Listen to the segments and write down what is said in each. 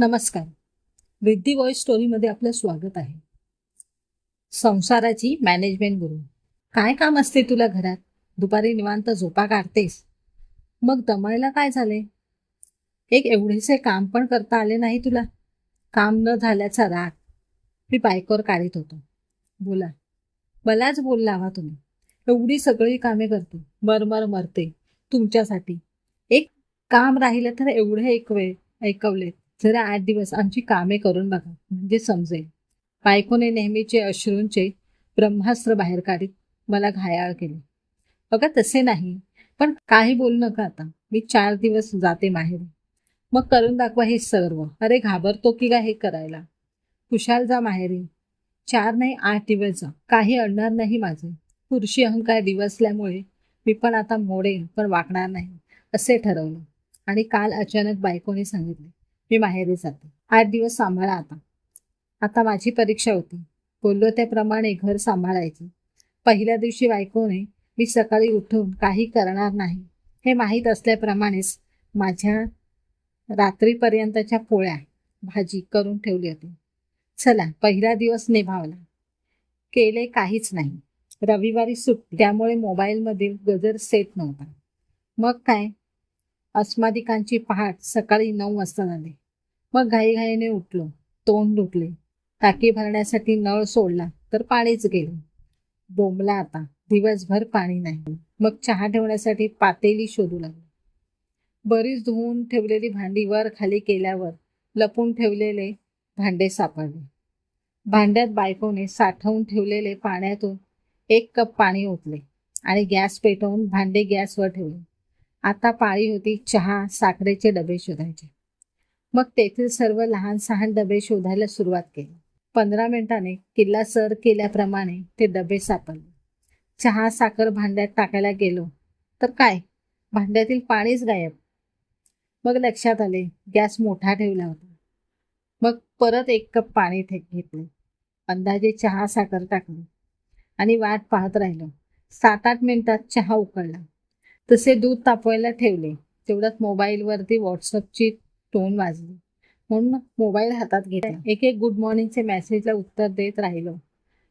नमस्कार. रिद्धी वॉइस स्टोरीमध्ये आपलं स्वागत आहे. संसाराची मॅनेजमेंट गुरु काय काम असते तुला घरात? दुपारी निवांत झोपा काढतेस. मग दमायला काय झाले एक एवढेसे काम पण करता आले नाही तुला? काम न झाल्याचा राग. मी बायकोवर काढीत होतो. बोला. मलाच बोल लावा तुम्ही. एवढी सगळी कामे करते. मरमर मरते. तुमच्यासाठी. एक काम राहिलं तर एवढे एक वेळ ऐकवलेत. जरा आठ दिवस आमची कामे करून बघा म्हणजे समजेल. बायकोने नेहमीचे अश्रूंचे ब्रह्मास्त्र बाहेर काढीत मला घायाळ केले. बघा तसे नाही. पण काही बोलू नका आता. मी चार दिवस जाते माहेरी. मग करून दाखवा हे सर्व. अरे घाबरतो की का हे करायला? खुशाल जा माहेरी. चार नाही आठ दिवस जा. काही अडणार नाही माझे. पुरुषी अहंकार दिवसल्यामुळे मी पण आता मोडेन पण वाकणार नाही असे ठरवलं. आणि काल अचानक बायकोने सांगितले. मी माहेरी जाते. आठ दिवस सांभाळा आता. आता माझी परीक्षा होती. बोललो त्याप्रमाणे घर सांभाळायचे. पहिल्या दिवशी बायकोने मी सकाळी उठून काही करणार नाही. हे माहीत असल्याप्रमाणेच माझ्या रात्रीपर्यंतच्या पोळ्या भाजी करून ठेवली होती. चला पहिला दिवस निभावला. केले काहीच नाही. रविवारी सुट त्यामुळे मोबाईलमधील गजर सेट नव्हता. मग काय? अस्मादिकांची पहाट सकाळी नऊ वाजता झाली. मग घाईघाईने उठलो. तोंड धुतले टाकी भरण्यासाठी नळ सोडला तर पाणीच गेले. बोंबला आता. दिवसभर पाणी नाही. मग चहा ठेवण्यासाठी पातेली शोधू लागली. बरीच धुवून ठेवलेली भांडी वर खाली केल्यावर लपून ठेवलेले भांडे सापडले. भांड्यात बायकोने साठवून ठेवलेले पाण्यातून एक कप पाणी ओतले आणि गॅस पेटवून भांडे गॅसवर ठेवले. आता पाळी होती चहा साखरेचे डबे शोधायचे. मग तेथील सर्व लहान सहान डबे शोधायला सुरुवात केली. पंधरा मिनिटाने किल्ला सर केल्याप्रमाणे ते डबे सापडले. चहा साखर भांड्यात टाकायला गेलो. तर काय? भांड्यातील पाणीच गायब. मग लक्षात आले गॅस मोठा ठेवला होता. मग परत एक कप पाणी घेतले. अंदाजे चहा साखर टाकली. आणि वाट पाहत राहिलो. सात आठ मिनिटात चहा उकळला. तसे दूध तापवायला ठेवले. तेवढ्यात मोबाईलवरती व्हॉट्सअपची टोन वाजली. म्हणून मोबाईल हातात घेतला. एक एक गुड मॉर्निंगचे मेसेजला उत्तर देत राहिलो.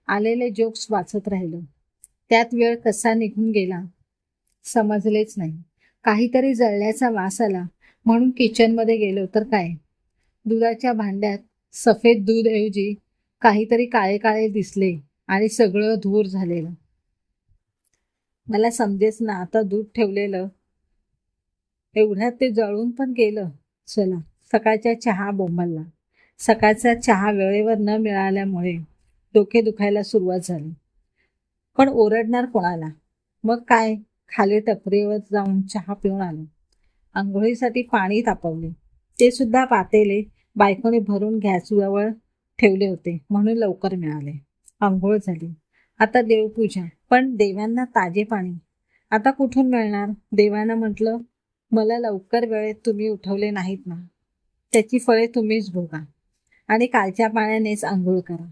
आलेले जोक्स वाचत राहिलो. त्यात वेळ कसा निघून गेला? समजलेच नाही. काहीतरी जळल्याचा वास आला. म्हणून किचनमध्ये गेलो तर काय? दुधाच्या भांड्यात सफेद दूध ऐवजी काहीतरी काळे काळे दिसले आणि सगळं धूर झालेलं. मला समजेच ना आता दूध ठेवलेलं. एवढ्यात ते जळून पण गेलं. चला सकाळच्या चहा बोंबलला. सकाळचा चहा वेळेवर न मिळाल्यामुळे डोके दुखायला सुरुवात झाली. पण ओरडणार कोणाला? मग काय? खाली टपरीवर जाऊन चहा पिऊन आलो. आंघोळीसाठी पाणी तापवले. ते सुद्धा पातेले बायकोने भरून गॅसजवळ ठेवले होते म्हणून लवकर मिळाले. आंघोळ झाली. आता देवपूजा. पण देवांना ताजे पाणी. आता कुठून मिळणार? देवांना म्हटलं मला लवकर वेळेत तुम्ही उठवले नाहीत ना. त्याची फळे तुम्हीच भोगा. आणि कालच्या पाण्यानेच आंघोळ करा.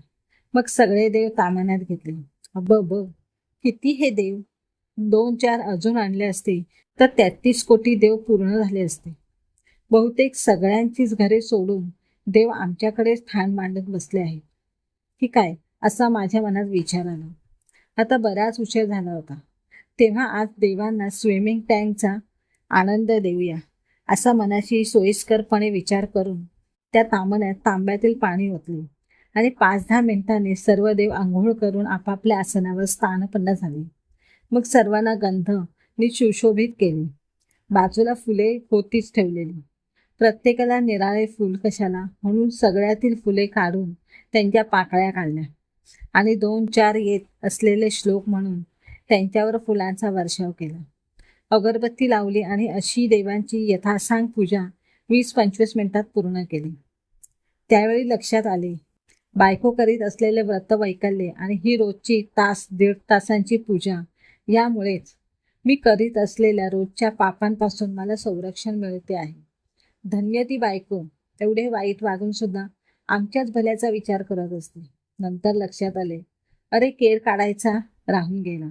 मग सगळे देव तामान्यात घेतले. अब ब किती हे देव? दोन चार अजून आणले असते तर तेहतीस कोटी देव पूर्ण झाले असते. बहुतेक सगळ्यांचीच घरे सोडून देव आमच्याकडेच ठाण मांडत बसले आहेत. की काय? असा माझ्या मनात विचार आला. आता बराच उशीर झाला होता. तेव्हा आज देवांना स्विमिंग टँकचा आनंद देऊया असा मनाशी सोयीस्करपणे विचार करून त्या तांबण्यात तांब्यातील पाणी ओतले. आणि पाच दहा मिनिटांनी सर्व देव आंघोळ करून आपापल्या आसनावर स्थानपन्न झाले. मग सर्वांना गंध मी सुशोभित केले. बाजूला फुले होतीच ठेवलेली. प्रत्येकाला निराळे फूल कशाला म्हणून सगळ्यातील फुले काढून त्यांच्या पाकळ्या काढल्या. आणि दोन चार येत असलेले श्लोक म्हणून त्यांच्यावर फुलांचा वर्षाव केला. अगरबत्ती लावली आणि अशी देवांची यथासांग पूजा वीस पंचवीस मिनिटात पूर्ण केली. त्यावेळी लक्षात आले बायको करीत असलेले व्रत वैकल्ये आणि ही रोजची तास दीड तासांची पूजा यामुळेच मी करीत असलेल्या रोजच्या पापांपासून मला संरक्षण मिळते आहे. धन्य ती बायको एवढे वाईट वागून सुद्धा आमच्याच भल्याचा विचार करत असते. नंतर लक्षात आले अरे केर काढायचा? राहून गेला.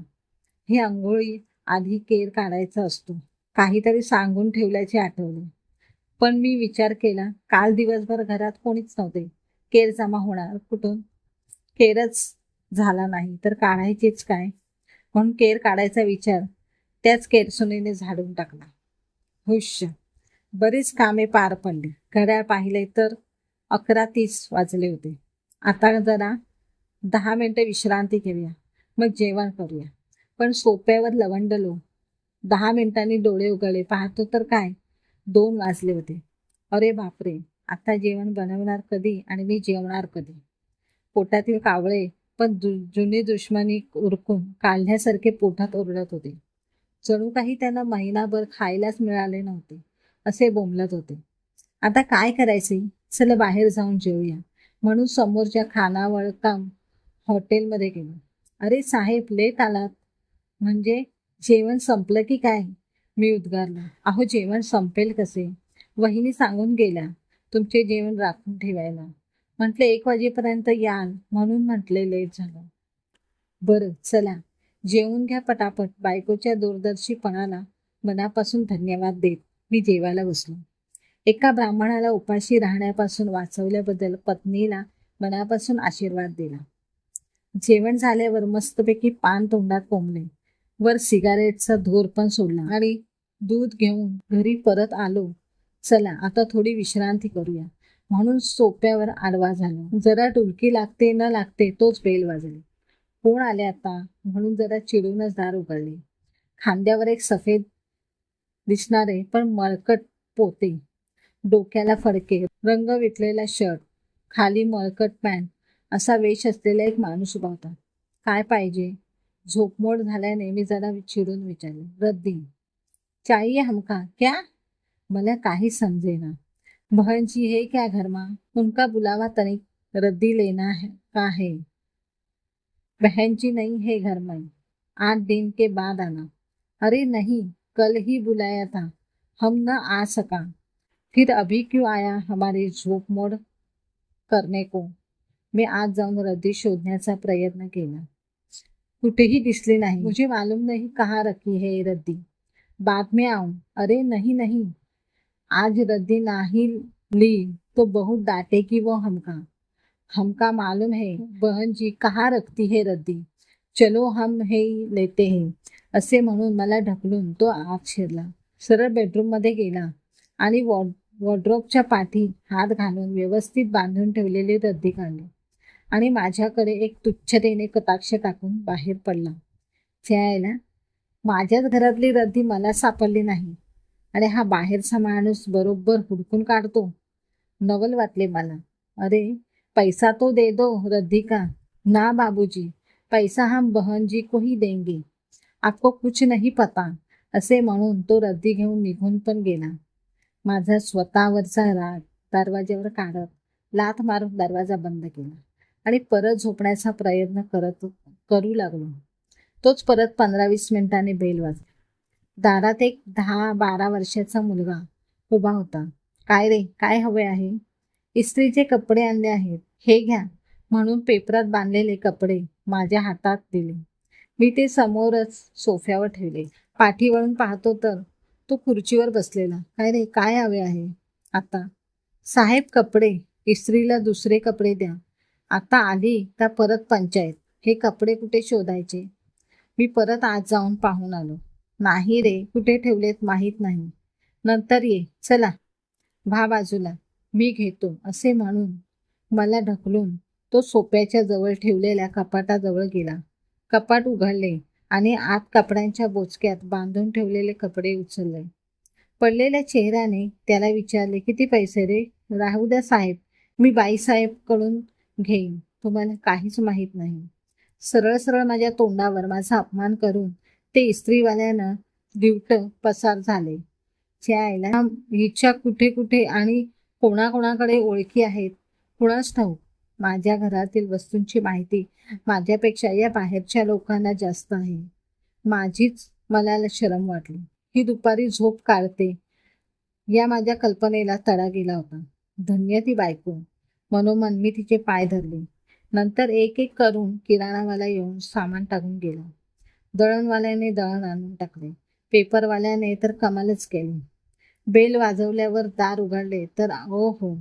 हे आंघोळी आधी केर काढायचा असतो. काहीतरी सांगून ठेवल्याचे आठवले पण मी विचार केला काल दिवसभर घरात कोणीच नव्हते. केर जमा होणार कुठून? केरच झाला नाही तर काढायचीच काय? म्हणून केर काढायचा विचार त्याच केरसुनीने झाडून टाकला. हुश बरीच कामे पार पडली. घड्याळ पाहिले तर अकरा तीस वाजले होते. आता जरा दहा मिनटं विश्रांती घेऊया. मग जेवण करूया. पण सोप्यावर लवंडलो. दहा मिनिटांनी डोळे उघडले. पाहतो तर काय? दोन वाजले होते. अरे बापरे! आता जेवण बनवणार कधी आणि मी जेवणार कधी? पोटातील कावळे पण जु जुनी दुश्मनी उरकून काढल्यासारखे पोटात ओरडत होते. जणू काही त्यांना महिनाभर खायलाच मिळाले नव्हते. असे बोंबलत होते. आता काय करायचे? चला बाहेर जाऊन जेवूया म्हणून समोरच्या खानावळ काम हॉटेलमध्ये गेलो. अरे साहेब लेट आलात. म्हणजे जेवण संपलं की काय? मी उद्गारलो. अहो जेवण संपेल कसे? वहिनी सांगून गेल्या तुमचे जेवण राखून ठेवायला. म्हटलं एक वाजेपर्यंत याल म्हणून म्हटले लेट झालं. बरं चला. जेवून घ्या पटापट. बायकोच्या दूरदर्शीपणाला मनापासून धन्यवाद देत मी जेवायला बसलो. एका ब्राह्मणाला उपाशी राहण्यापासून वाचवल्याबद्दल पत्नीला मनापासून आशीर्वाद दिला. जेवण झाल्यावर मस्तपैकी पान तोंडात कोंबले. वर सिगारेटचा धूर पण सोडला आणि दूध घेऊन घरी परत आलो. चला आता थोडी विश्रांती करूया. म्हणून सोप्यावर आडवा झालो. जरा डुलकी लागते न लागते तोच बेल वाजले. कोण आले आता? म्हणून जरा चिडूनच दार उघडले. खांद्यावर एक सफेद दिसणारे पण मळकट पोते. डोक्याला फडके. रंग विटलेला शर्ट. खाली मळकट पॅन्ट. असा वेश असलेला एक माणूस उभा होता. काय पाहिजे? झोपमोड झाल्याने मी जरा चिडून विचारले रद्दी चाहिए हमका क्या? मला काही समजेना. बहन जी है क्या घर में? उनका बुलावा तनिक रद्दी लेना है का है? बहन जी नहीं है घर में. आठ दिन के बाद आना. अरे नहीं कल ही बुलाया था हम न आ सका. फिर अभी क्यों आया हमारी झोप मोड करने को? मी आज जाऊन रद्दी शोधण्याचा प्रयत्न केला. कुठेही दिसली नाही. मुझे मालूम नहीं कहाँ रखी है रद्दी। बाद में आऊं। अरे नहीं नहीं। आज रद्दी नहीं ली तो बहुत डांटेगी वो हमका। हमका मालूम है बहन जी कहाँ रखती है रद्दी। चलो हम हे लेते हैं। असे म्हणून मला ढकलून तो आत शिरला. सरळ बेडरूममध्ये गेला आणि वॉर्ड वॉर्ड्रॉपच्या पाठी हात घालून व्यवस्थित बांधून ठेवलेली रद्दी काढली. आणि माझ्याकडे एक तुच्छतेने कटाक्ष टाकून बाहेर पडला. त्याला माझ्याच घरातली रद्दी मला सापडली नाही. आणि हा बाहेरचा माणूस बरोबर हुडकून काढतो. नवल वाटले मला. अरे पैसा तो दे दो रद्दी का ना बाबूजी. पैसा हम बहन जी को ही देंगे. आपको कुछ नहीं पता असे म्हणून तो रद्दी घेऊन निघून पण गेला. माझा स्वतःवरचा राग दरवाज्यावर काढत लाथ मारून दरवाजा बंद केला. आणि परत झोपण्याचा प्रयत्न करत करू लागलो. तोच परत पंधरा वीस मिनिटांनी बेल वाजला. दारात एक दहा बारा वर्षाचा मुलगा उभा होता. काय रे काय हवे आहे? इस्त्रीचे कपडे आणले आहेत. हे घ्या. म्हणून पेपरात बांधलेले कपडे माझ्या हातात दिले. मी ते समोरच सोफ्यावर ठेवले. पाठीवरून पाहतो तर तो खुर्चीवर बसलेला. काय रे काय हवे आहे? आता. साहेब कपडे. इस्त्रीला दुसरे कपडे द्या. आता आली का परत पंचायत? हे कपडे कुठे शोधायचे? मी परत आज जाऊन पाहून आलो. नाही रे कुठे ठेवलेत माहीत नाही. नंतर ये चला. भा बाजूला. मी घेतो असे म्हणून. मला ढकलून तो सोप्याच्या जवळ ठेवलेल्या कपाटाजवळ गेला. कपाट उघडले आणि आत कपड्यांच्या बोचक्यात बांधून ठेवलेले कपडे उचलले. पडलेल्या चेहऱ्याने त्याला विचारले किती पैसे रे? राहू द्या साहेब. मी बाईसाहेबकडून घेईन. तुम्हाला काहीच माहीत नाही. सरळ सरळ माझ्या तोंडावर माझा अपमान करून ते इस्त्रीवाल्यानं दिवट पसार झाले. आईला हिच्या कुठे कुठे आणि कोणाकोणाकडे ओळखी आहेत कुणाच ठाऊक. माझ्या घरातील वस्तूंची माहिती माझ्यापेक्षा या बाहेरच्या लोकांना जास्त आहे. माझीच मला शरम वाटली. ही दुपारी झोप काढते. या माझ्या कल्पनेला तडा गेला होता. धन्य ती बायको. मनोमन मी तिचे पाय धरले. नंतर एक एक करून किराणावाला येऊन सामान टाकून गेला. दळणवाल्याने दळण आणून टाकले. पेपरवाल्याने तर कमालच केली. बेल वाजवल्यावर दार उघडले तर ओ हो.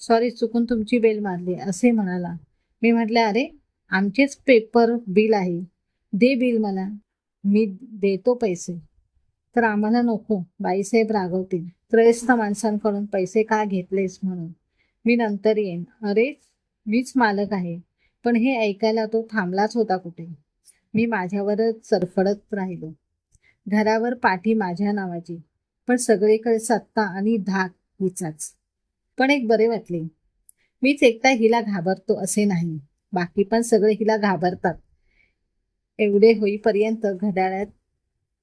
सॉरी चुकून तुमची बेल मारली असे म्हणाला. मी म्हटले अरे आमचेच पेपर बिल आहे. दे बिल मला. मी देतो पैसे. तर आम्हाला नको. बाईसाहेब रागवतील. त्रयस्थ माणसांकडून पैसे का घेतलेस म्हणून? मी नंतर येईन. अरे मीच मालक आहे. पण हे ऐकायला तो थांबलाच होता कुठे? मी माझ्यावरच सरफडत राहिलो. घरावर पाठी माझ्या नावाची. पण सगळीकडे सत्ता आणि धाक हिचाच. पण एक बरे वाटले. मीच एकटा हिला घाबरतो असे नाही. बाकी पण सगळे हिला घाबरतात. एवढे होईपर्यंत घड्याळात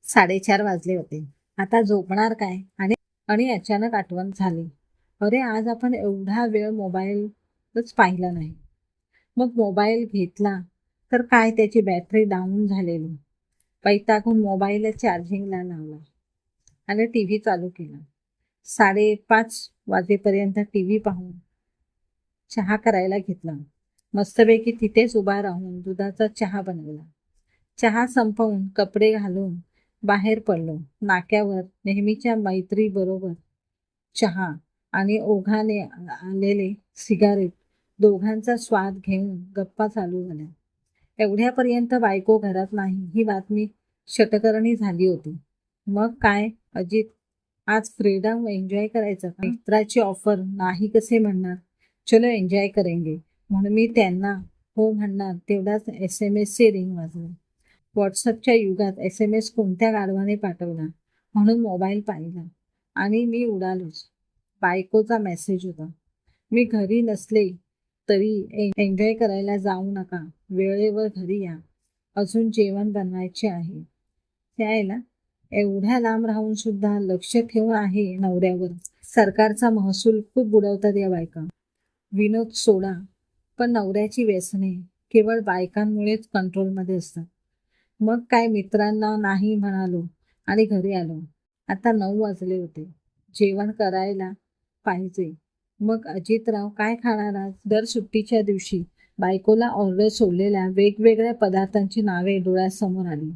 साडेचार वाजले होते. आता झोपणार काय? आणि आणि अचानक आठवण झाली. अरे आज आपण एवढा वेळ मोबाईलच पाहिला नाही. मग मोबाईल घेतला तर काय त्याची बॅटरी डाऊन झालेली? पैताकून मोबाईल चार्जिंगला लावला आणि टी व्ही चालू केला. साडेपाच वाजेपर्यंत टी व्ही पाहून चहा करायला घेतला. मस्तपैकी तिथेच उभा राहून दुधाचा चहा बनवला. चहा संपवून कपडे घालून बाहेर पडलो. नाक्यावर नेहमीच्या मैत्रीबरोबर चहा आणि ओघाने आलेले सिगारेट दोघांचा स्वाद घेऊन गप्पा चालू झाल्या. एवढ्यापर्यंत बायको घरात नाही ही बातमी षटकरणी झाली होती. मग काय अजित? आज फ्रीडम एन्जॉय करायचं का? मित्राची ऑफर नाही कसे म्हणणार? चलो एन्जॉय करेंगे. म्हणून मी त्यांना हो म्हणणार तेवढाच एस एम एसचे रिंग वाजले. व्हॉट्सअपच्या युगात एस एम एस कोणत्या गाढवाने पाठवला? म्हणून मोबाईल पाहिला. आणि मी उडालोच. बायकोचा मेसेज होता. मी घरी नसले तरी एन्जॉय करायला जाऊ नका. वेळेवर घरी या. अजून जेवण बनवायचे आहे. त्याला एवढ्या लांब राहून सुद्धा लक्ष ठेवून आहे नवऱ्यावर. सरकारचा महसूल खूप बुडवतात या बायका. विनोद सोडा. पण नवऱ्याची व्यसने केवळ बायकांमुळेच कंट्रोलमध्ये असतात. मग काय मित्रांना नाही म्हणालो आणि घरी आलो. आता नऊ वाजले होते. जेवण करायला पाहिजे. मग अजितराव काय खाणार आज? दर सुट्टीच्या दिवशी बायकोला ऑर्डर सोडलेल्या वेगवेगळ्या पदार्थांची नावे डोळ्यासमोर आली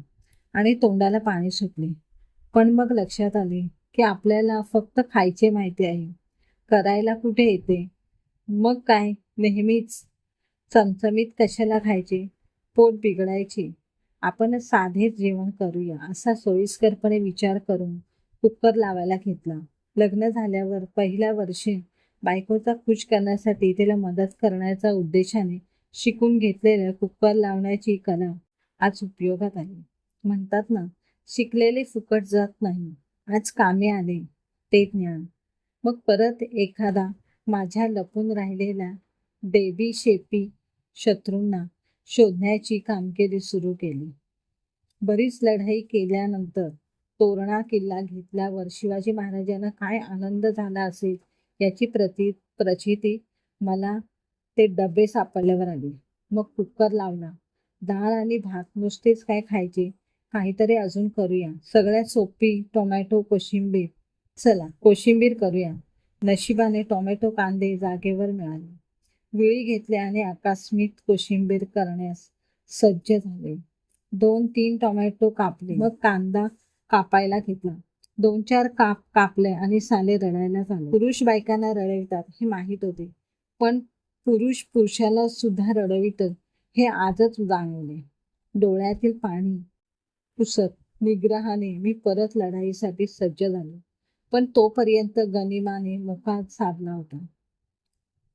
आणि तोंडाला पाणी सुटले. पण मग लक्षात आले की आपल्याला फक्त खायचे माहिती आहे. करायला कुठे येते? मग काय? नेहमीच चमचमीत कशाला खायचे? पोट बिघडायचे. आपण साधेच जेवण करूया असा सोयीस्करपणे विचार करून कुकर लावायला घेतला. लग्न झाल्यावर पहिल्या वर्षी बायकोचा खुश करण्यासाठी तिला मदत करण्याच्या उद्देशाने शिकून घेतलेल्या कुकर लावण्याची कला आज उपयोगात आली. म्हणतात ना शिकलेले फुकट जात नाही आज कामे आले ते ज्ञान. मग परत एखादा माझ्या लपून राहिलेल्या देवी शेपी शत्रूंना शोधण्याची कामगिरी सुरू केली. बरीच लढाई केल्यानंतर तोरणा किल्ला घेतल्यावर शिवाजी महाराजांना काय आनंद झाला असेल याची प्रती प्रचिती मला ते डबे सापडल्यावर आली. मग कुकर लावला. डाळ आणि भात नुसतेच काय खायचे? काहीतरी अजून करूया. सगळ्यात सोपी टोमॅटो कोशिंबीर. चला कोशिंबीर करूया. नशिबाने टोमॅटो कांदे जागेवर मिळाले. विळी घेतले आणि आकस्मिक कोशिंबीर करण्यास सज्ज झाले. दोन तीन टोमॅटो कापले. मग कांदा कापायला घेतला. दोन चार काप कापले आणि साले रडायला झाले पुरुष बायकांना रडवितात हे माहीत होते. पण पुरुष पुरुषाला सुद्धा रडवित हे आजच जाणवले. डोळ्यातील पाणी पुसत निग्रहाने मी परत लढाईसाठी सज्ज झालो. पण तोपर्यंत गनिमाने मुखात साधला होता.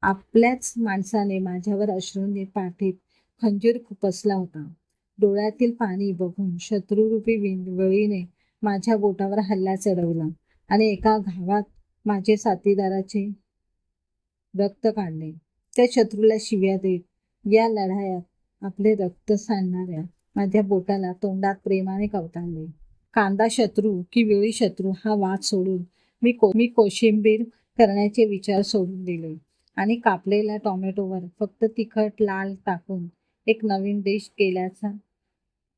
आपल्याच माणसाने माझ्यावर अश्रूंनी पाठीत खंजीर खुपसला होता. डोळ्यातील पाणी बघून शत्रुरूपी वळीने माझ्या बोटावर हल्ला चढवला आणि एका घावात माझे साथीदाराचे रक्त काढले. त्या शत्रूला शिव्या देत या लढायात आपले रक्त सांडणाऱ्या माझ्या बोटाला तोंडात प्रेमाने कवताळले कांदा शत्रू की वेळी शत्रू हा वाद सोडून मी को मी कोशिंबीर करण्याचे विचार सोडून दिले आणि कापलेल्या टोमॅटोवर फक्त तिखट लाल टाकून एक नवीन डिश केल्याचा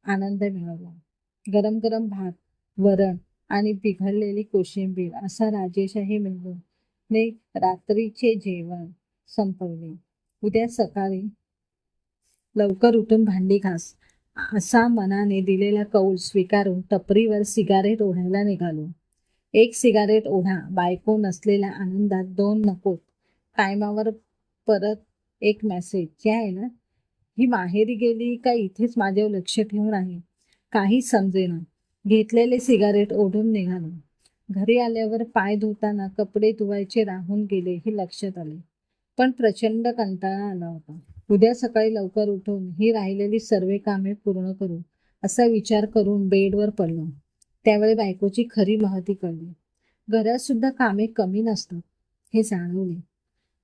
आनंद मिळवला. गरम गरम भात वरण आणि पिघळलेली कोशिंबीर असा राजेशाही मिळवून ने रात्रीचे जेवण संपवले. उद्या सकाळी लवकर उठून भांडी घास असा मनाने दिलेला कौल स्वीकारून टपरीवर सिगारेट ओढायला निघालो. एक सिगारेट ओढा बायको नसलेल्या आनंदात दोन नकोत टायमावर परत एक मेसेज जे आहे ना? ही माहेरी गेली का इथेच माझ्यावर लक्ष ठेवून आहे? काही समजेना. घेतलेले सिगारेट ओढून निघालो. घरी आल्यावर पाय धुताना कपडे धुवायचे राहून गेले हे लक्षात आले. पण प्रचंड कंटाळा आला होता. उद्या सकाळी लवकर उठून ही राहिलेली सर्व कामे पूर्ण करू असा विचार करून बेडवर पडलो. त्यावेळी बायकोची खरी महती कळली. घरात सुद्धा कामे कमी नसतात हे जाणवले.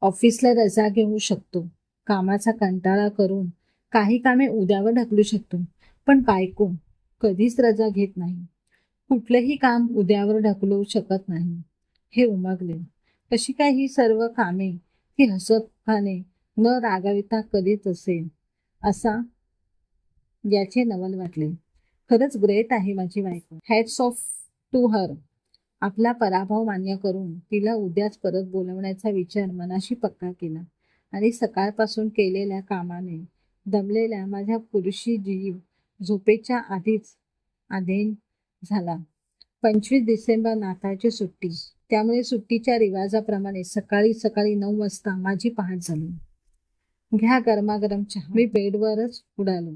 ऑफिसला रजा घेऊ शकतो. कामाचा कंटाळा करून काही कामे उद्यावर ढकलू शकतो. पण बायको कधीच रजा घेत नाही. कुठलंही काम उद्यावर ढकलू शकत नाही. हे उमगले. कशी काय ही सर्व कामे ती हसतखाने न रागाविता कधीच असे. असा याचे नवल वाटले. खरंच ग्रेट आहे माझी बायको हॅट्स ऑफ टू हर आपला पराभव मान्य करून तिला उद्याच परत बोलवण्याचा विचार मनाशी पक्का केला. आणि सकाळपासून केलेल्या कामाने दमलेल्या माझ्या पुरुषी जीव झोपेच्या आधीच आधीन झाला. पंचवीस डिसेंबर नाताळची सुट्टी. त्यामुळे सुट्टीच्या रिवाजाप्रमाणे सकाळी सकाळी नऊ वाजता माझी पहाट झाली. घ्या गरमागरम चहा. मी बेडवरच उडालो.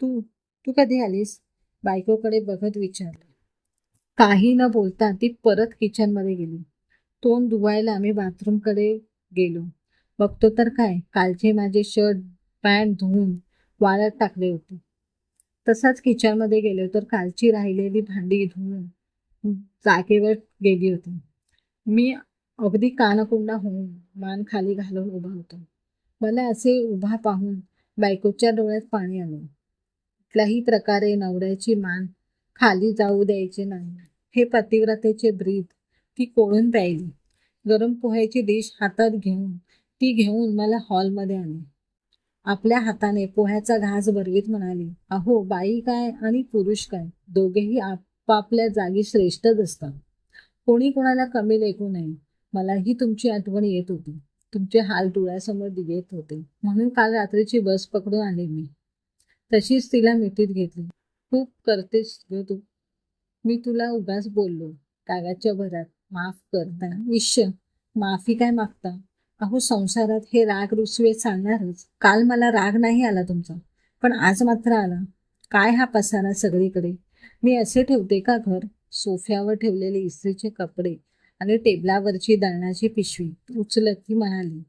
तू तू कधी आलीस? बायकोकडे बघत विचारलं. काही न बोलता ती परत किचनमध्ये गेली. तोंड धुवायला आम्ही बाथरूमकडे गेलो. बघतो तर काय कालचे माझे शर्ट पॅन्ट धुवून वाळत टाकले होते. तसाच किचनमध्ये गेलो तर कालची राहिलेली भांडी धुवून जागेवर गेली होती. मी अगदी कानकुंडा होऊन मान खाली घालून उभा होतो. मला असे उभा पाहून बायकोच्या डोळ्यात पाणी आलं. कुठल्याही प्रकारे नवऱ्याची मान खाली जाऊ द्यायची नाही. हे पतिव्रतेचे ब्रीद ती कोळून प्यायली. गरम पोह्याची डिश हातात घेऊन ती घेऊन मला हॉलमध्ये आली आपल्या हाताने पोह्याचा घास भरवीत म्हणाली अहो बाई काय आणि पुरुष काय? दोघेही आपापल्या जागी श्रेष्ठच असतात. कोणी कोणाला कमी लेखू नये. मलाही तुमची आठवण येत होती. तुमचे हाल डोळ्यासमोर येत होते. म्हणून काल रात्रीची बस पकडून आले मी. तशीच तिला मिठीत घेतली. खूप करतेस ग तू. मी तुला उगाच बोललो. कागाच्या भरात माफ करता. विश्य माफी काय मागता? अहो संसारात हे राग रुसवे चालणारच. काल मला राग नाही आला तुमचा पण आज मात्र आला. काय हा पसारा सगळीकडे? मी असे ठेवते का घर? सोफ्यावर ठेवलेले इस्त्रीचे कपडे आणि टेबलावरची दळणाची पिशवी. उचलत ती म्हणाली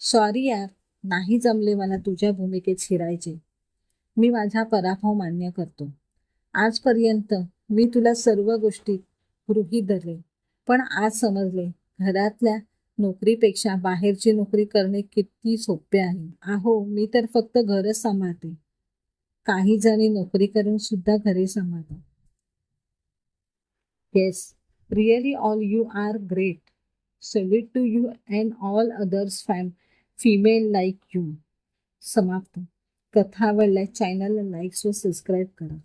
सॉरी यार नाही जमले मला तुझ्या भूमिकेत शिरायचे. मी माझा पराभव मान्य करतो. आजपर्यंत मी तुला सर्व गोष्टी गृहीत धरले पण आज समजले. घरातल्या नोकरीपेक्षा बाहेरची नोकरी करणे किती सोपे आहे. आहो मी तर फक्त घरच सांभाळते. काही जणी नोकरी करून सुद्धा घरे सांभाळतात. Yes really all you are great salute to you and all others fam female like you समाप्त. कथा आवडल्या चॅनलला लाईक्स व सबस्क्राईब करा.